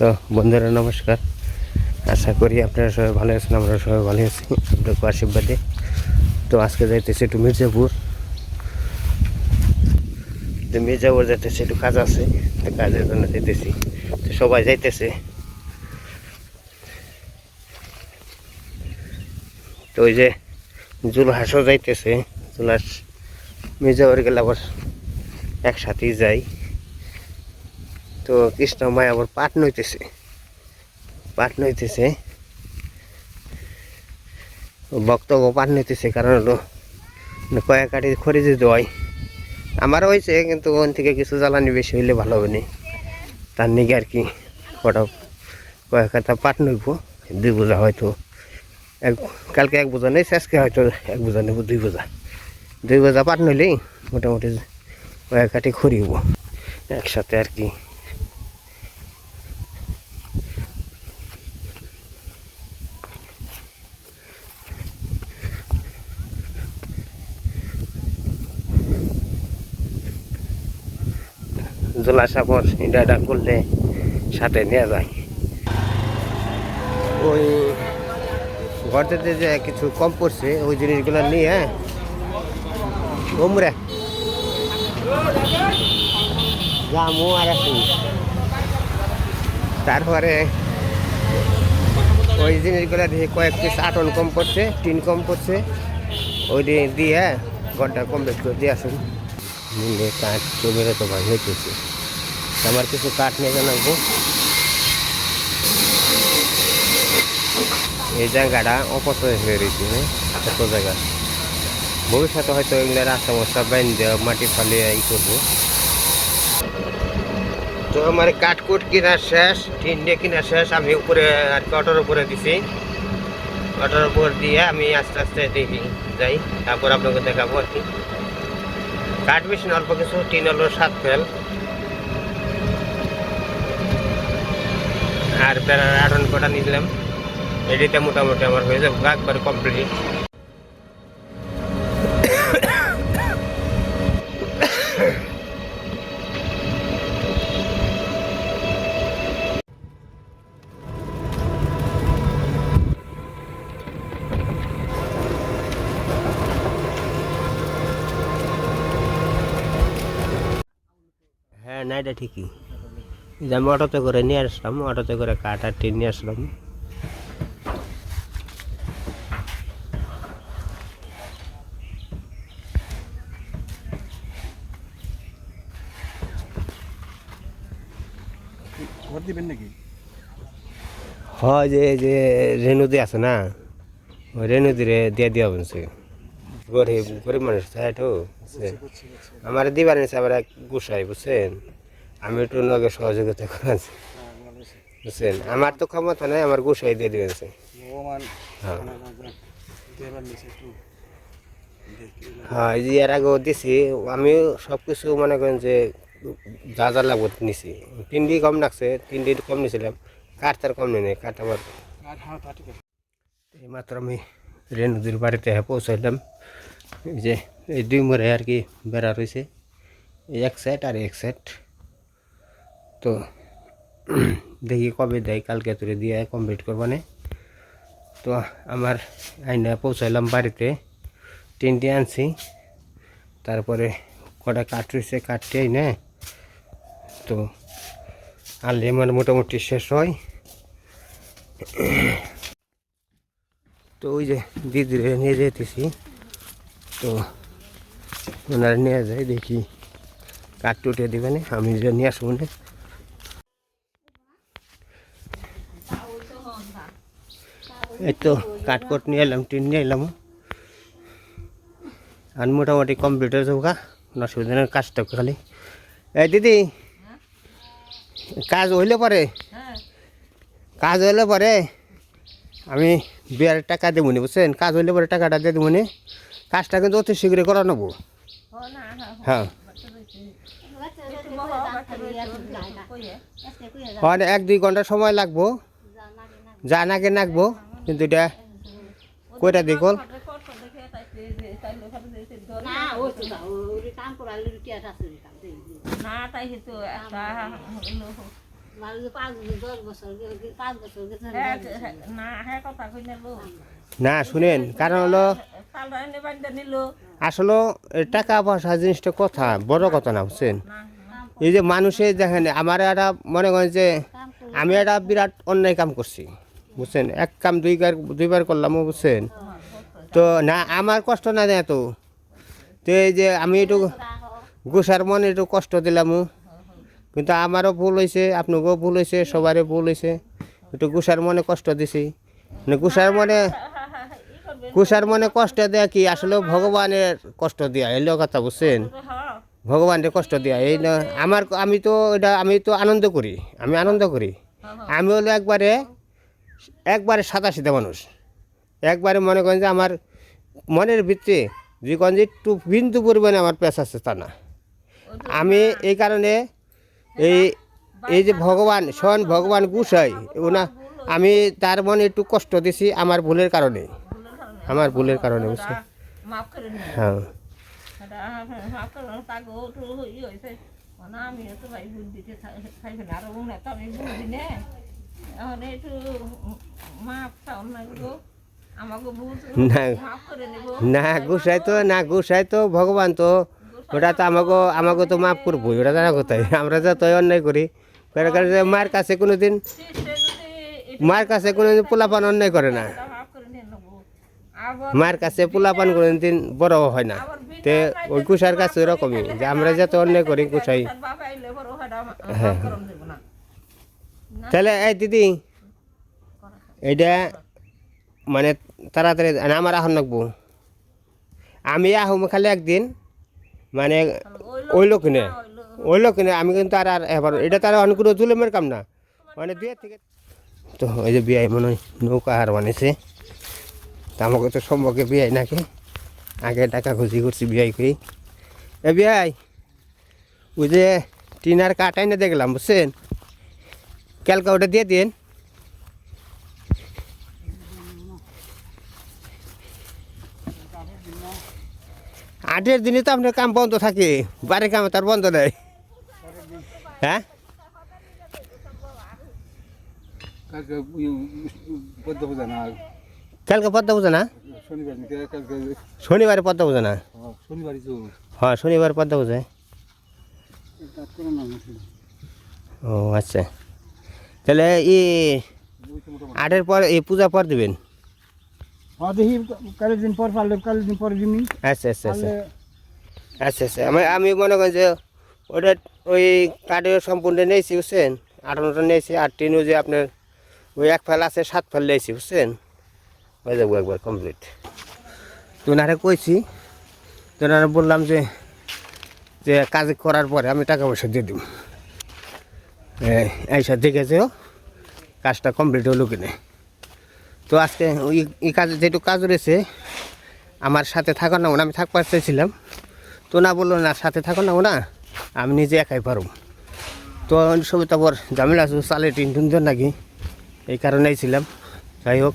তো বন্ধুরা, নমস্কার। আশা করি আপনারা সবাই ভালো আছেন আমরা সবাই ভালো আছি। আপনাদের আশীর্বাদে। তো আজকে যাইতেছি একটু মির্জাপুর। তো মির্জাপুর যাইতেছে, একটু কাজ আছে, তো কাজের জন্য যেতেছি তো সবাই যাইতেছে। তো ওই যে জুলহাসও যাইতেছে, জুলহাস মির্জাপুর গেলে আবার একসাথেই যাই। তো কৃষ্ণ মায় আবার পাট নইতেছে। পাট নইতেছে। বক্তব্য পাট নইতেছে, কারণ হলো মানে কয়েক কাঠি খড়ি দিতে হয় আমার হয়েছে কিন্তু ওখান থেকে কিছু জ্বালানি বেশি হইলে ভালো হবে না। তার নিগে আর কি কটা কয়েক কাঠা পাট নইব, দুই বোঝা হয়তো। এক, কালকে এক বোঝা নেই শেষকে হয়তো এক বোঝা নেব দুই বোঝা। দুই বোঝা পাট নইলেই মোটামুটি কয়েক কাঠি খড়ি হব একসাথে আর কি জোলা সাপর এটা করলে সাথে নিয়ে যায়। ওই ঘর থেকে যে কিছু কম পড়ছে, ওই জিনিসগুলো নিয়ে উমরে জামু আর তারপরে ওই জিনিসগুলো দিয়ে কয়েক পিস আটন কম পড়ছে, টিন কম পড়ছে। ওই দিয়ে দিয়ে ঘরটা কমপ্লিট করে দিয়ে আসুন। কাঠ জমিরে তো ভাই হইতেছে। আমার কিছু কাঠ নিয়ে জানাব এই জায়গাটা অপচয় হয়ে রয়েছে হ্যাঁ? এত জায়গা। ভবিষ্যতে হয়তো এগুলো রাস্তা মস্তা বাইন দেওয়া মাটি ফালিয়ে ই করব। তো আমার কাঠকুট কিনা শেষ টিন দিয়ে কিনা শেষ আমি উপরে আর কি অটোর উপরে দিছি। অটোর উপর দিয়ে আমি আস্তে আস্তে দেখি যাই। তারপর আপনাকে দেখাবো আর কি। কাঠ বেশি না, অল্প কিছু টিন হলো সাত ফেল। আর প্যারার আটন কটা নিলাম। এডিতে মোটামুটি আমার হয়ে যাবে একবার কমপ্লিট হ্যাঁ না এটা ঠিকই। যে আমি অটোতে করে নিয়ে আসলাম অটোতে করে কাঠ আর টিন নিয়ে আসলাম। ঘর দিবেন নাকি? হয় যে যে রেণুদি আছে না ওই রেণুদিরে দিয়ে দেওয়া বলছে গরিব গরিব মানুষ তাই তো? আমার দিবার নিচে আবার এক গুসাই বুঝছেন? আমি একটু নগে সহযোগিতা করেছি বুঝছেন? আমার তো ক্ষমতা নাই আমার গুসাই দিয়ে দিয়েছে। হ্যাঁ। হ্যাঁ এই যে এর আগেও দিছি আমি সব কিছু মনে করেন যে যা যা লাগবে নিছি। তিনটি কম লাগছে তিনটি কম নিছিলাম কাঠ তার কম নেই কাঠ আমার হ্যাঁ আছে। এইমাত্র আমি রেণুদির বাড়িতে পৌঁছাইলাম। এই যে এই দুই মোড়ে আর কি বেড়া রয়েছে এক সাইড আর এক সাইড তো দেখি কবে দেয়, কালকে তুলে দিয়ে কমপ্লিট করবানে তো আমার আইনা পৌঁছাইলাম বাড়িতে, তিনটে আনছি। তারপরে কটা কাঠ কাঠটি আইনে। তো আনলে আমার মোটামুটি শেষ হয়। তো ওই যে দিদিরে নিয়ে যেতেছি তো ওনারা নিয়ে যায় দেখি কাঠ টুটে দেবে না, আমি যে নিয়ে আসব না। এই তো কাঠকোট নিয়ে এলাম, টিন নিয়ে এলাম। আর মোটামুটি কম্পিউটার গা অসুবিধা নেই, কাজটা খালি। এই দিদি, কাজ হইলে পরে? কাজ হইলে পরে? আমি বিয়ার টাকা দেবো নি, বুঝছেন? কাজ হইলে পরে টাকাটা দিয়ে দেবো নি। কাজটা কিন্তু অতি শীঘ্রই করা নেব। হ্যাঁ। হয়, এক দুই ঘণ্টা সময় লাগবো। যা নাকে নাকবো কিন্তু এটা কয়টা দিই কল? না ও তো না ওই কাম করালে কি আছে কাম দেই। না তাই তো একটা হলো মানুষ পাঁচ বছর দশ বছর গেছে, পাঁচ বছর গেছে, হ্যাঁ, হ্যাঁ, না হ্যাঁ কথা কই নেব না শুনেন কারণ হলো আসলে টাকা পয়সা জিনিসটা কথা বড় কথা না বুঝছেন? এই যে মানুষে দেখেন আমার একটা মনে করেন যে আমি একটা বিরাট অন্যায় কাম করছি। বুঝছেন? এক কাম দুইবার দুইবার করলাম বুঝছেন? তো না, আমার কষ্ট না দেয় তো। তো এই যে আমি একটু গোসার মনে একটু কষ্ট দিলাম কিন্তু আমারও ভুল হয়েছে আপনাকেও ভুল হয়েছে সবারই ভুল হয়েছে একটু গোসার মনে কষ্ট দিছি। মানে গোসার মনে কুষার মনে কষ্ট দেয়া কি? আসলে ভগবানের কষ্ট দেয়া এলো কথা, বুঝছেন? ভগবানের কষ্ট দেয়া, এই না আমার, আমি তো এটা, আমি তো আনন্দ করি, আমি আনন্দ করি। আমি হলো একবারে একবারে সিধা মানুষ। একবারে মনে করেন যে আমার মনের ভিতরে যে যে একটু বিন্দু পরিমাণে আমার পেশ আছে তা না। আমি এই কারণে এই এই যে ভগবান, স্বয়ং ভগবান গুসাই, ওনা, আমি তার মনে একটু কষ্ট দিছি আমার ভুলের কারণে। আমার ভুলের কারণে নিন হ্যাঁ। আমি তো ভাই বুদ্ধিতে খাইবে না আর উনি তো আমি বুঝি না এখন একটু না গুসাই তো না গুসাই তো ভগবান তো। ওটা তো আমাকে আমাকে তো মাফ করব ওটা জানা কোথায় আমরা যত অন্যায় করি মার কাছে কোনো দিন মার কাছে কোনো দিন পোলাপান অন্যায় করে না। মার কাছে পোলাপান কোনো দিন বড় হয় না। তে ওই কুসার কাছে ওরকমই যে আমরা যত অন্যায় করি কুসাই হয় হ্যাঁ। মাফ করন দেব না তাহলে, এই দিদি, এইটা মানে তাড়াতাড়ি না আমার আহন রাখব আমি আহম খালি একদিন মানে ওই লোক নে ওই লোক নে আমি কিন্তু আর আর এবার, এটা তার অনেক কোনো জুলুমের কাম না। মানে দুই থেকে, তো ওই যে বিয়াই মনে হয় নৌকা আর বানিয়েছে, তা আমাকে তো সম্পর্কে বিয়াই নাকি, আগে টাকা খুঁজি করছি বিয়াই করি। এ বিয়াই ওই যে টিনার কাটাই না দেখলাম, বুঝছেন? ক্যালকা ওটা দিয়ে দিন। আটের দিনে তো আপনার কাম বন্ধ থাকে বাড়ির কাম তার বন্ধ নেই। হ্যাঁ? কালকে পদ্ম পূজা না? পূজা শনিবার পদ্মা পূজা না? হ্যাঁ শনিবার পদ্মা না। ও আচ্ছা। তাহলে ই আটের পর এই পূজা পর দেবেন? হ্যাঁ দেখি কালের দিন পর পারলে কালের দিন পরে দিনই। আচ্ছা আচ্ছা আচ্ছা। আচ্ছা আচ্ছা। আমি আমি মনে করি যে ওটা ওই কাঠের সম্পূর্ণ নিয়েছি বুঝছেন? আঠারোটা নিয়েছি আর টিনও যে আপনার ওই এক ফেল আছে সাত ফেল নিয়েছি বুঝছেন? হয়ে যাব একবার কমপ্লিট তোনারে কইছি তোনারে বললাম যে যে কাজ করার পরে আমি টাকা পয়সা দিয়ে দিব। এইসব দেখেছেও কাজটা কমপ্লিট হলো কিনে। তো আজকে ওই কাজ যেটুকু কাজ রয়েছে, আমার সাথে থাকো না, ওনা আমি থাকবার চাইছিলাম তো না বলল, না, সাথে থাকো না ওনা, আমি নিজে একাই পারব তো সবই তারপর আবার জামিলা চালে টিন টুন নাকি, এই কারণেই ছিলাম। যাই হোক